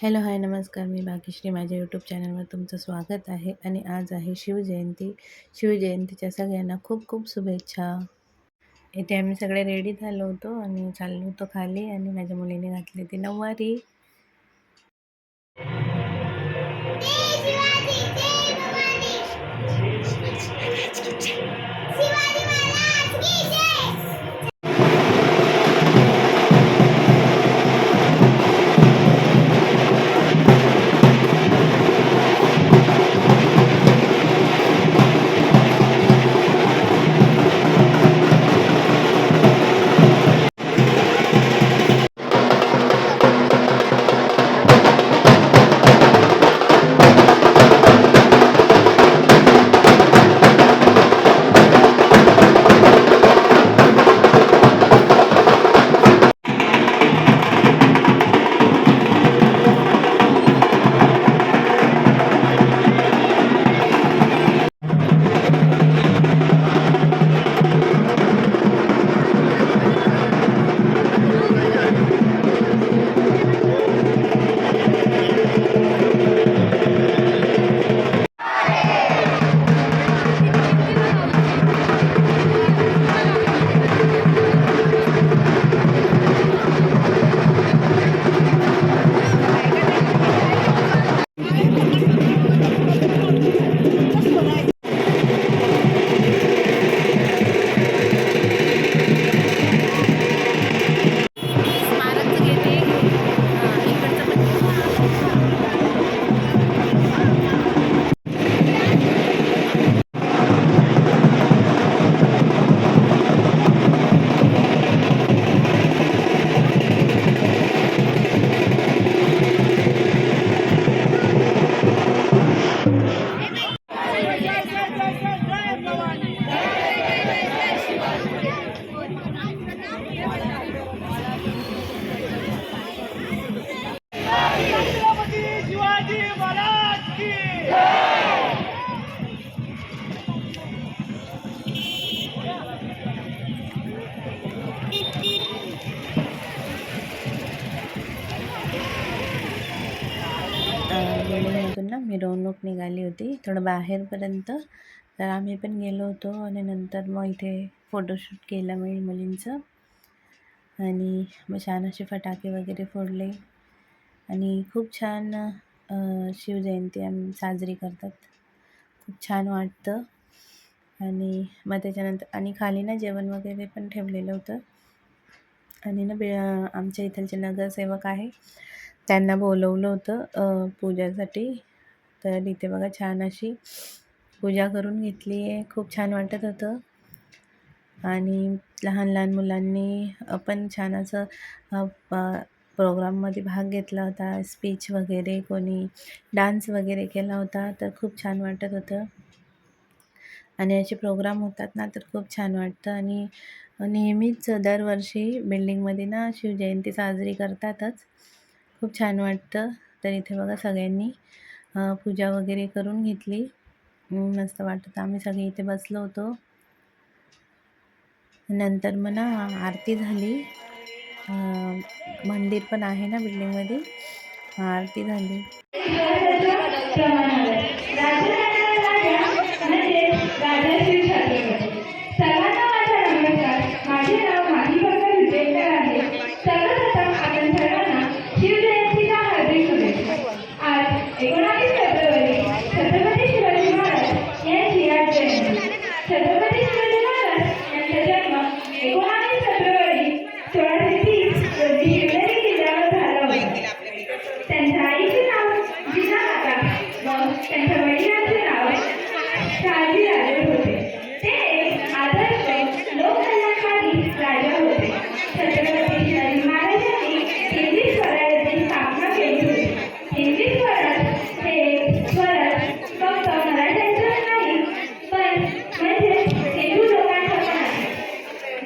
Hello hi नमस्कार. मी भाग्यश्री माझ्या YouTube चॅनलवर तुमचं स्वागत आहे आणि आज आहे शिवजयंती. शिवजयंतीच्या सगळ्यांना खूप खूप शुभेच्छा. इथे आम्ही सगळे रेडी झालो होतो आणि चाललो होतो खाली आणि माझ्या मुलीने घातली ती नऊवारी. बिल्डिंगमधून ना मिरवणूक निघाली होती. थोडं बाहेरपर्यंत. तर आम्ही पण गेलो होतो आणि नंतर मग इथे फोटोशूट केलं मी मुलींचं. आणि मग छान असे फटाके वगैरे फोडले. आणि खूप छान शिवजयंती आम्ही साजरी करतात. खूप छान वाटतं. आणि मग त्याच्यानंतर आणि खाली ना जेवण वगैरे पण ठेवलेलं होतं. आणि ना बे आमच्या इथलचे नगरसेवक आहे. त्यांना बोलवलं होतं पूजासाठी. तर इथे बघा छान अशी पूजा करून घेतली आहे. खूप छान वाटत होतं. आणि लहान लहान मुलांनी पण छान असं प- प्रोग्राममध्ये भाग घेतला होता. स्पीच वगैरे कोणी डान्स वगैरे केला होता तर खूप छान वाटत होतं. आणि असे प्रोग्राम होतात ना तर खूप छान वाटतं. आणि नेहमीच दरवर्षी बिल्डिंगमध्ये ना शिवजयंती साजरी करतातच. खूप छान वाटतं. तर इथे बघा सगळ्यांनी पूजा वगैरे करून घेतली. मस्त वाटत. आम्ही सगळे इथे बसलो होतो. नंतर मग ना आरती झाली. मंदिर पण आहे ना बिल्डिंगमध्ये आरती झाली. सर्वांना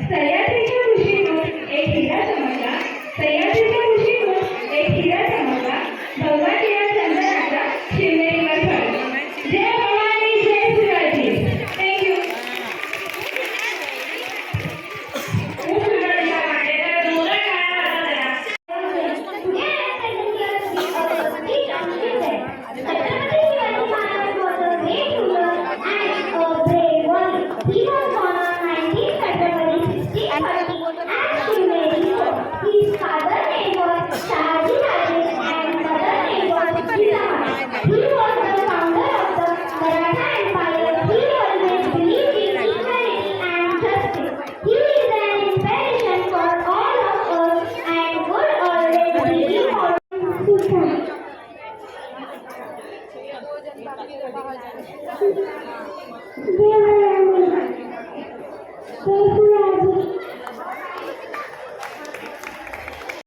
ಸರಿಯಾಗಿ देवळावर. तर तू आज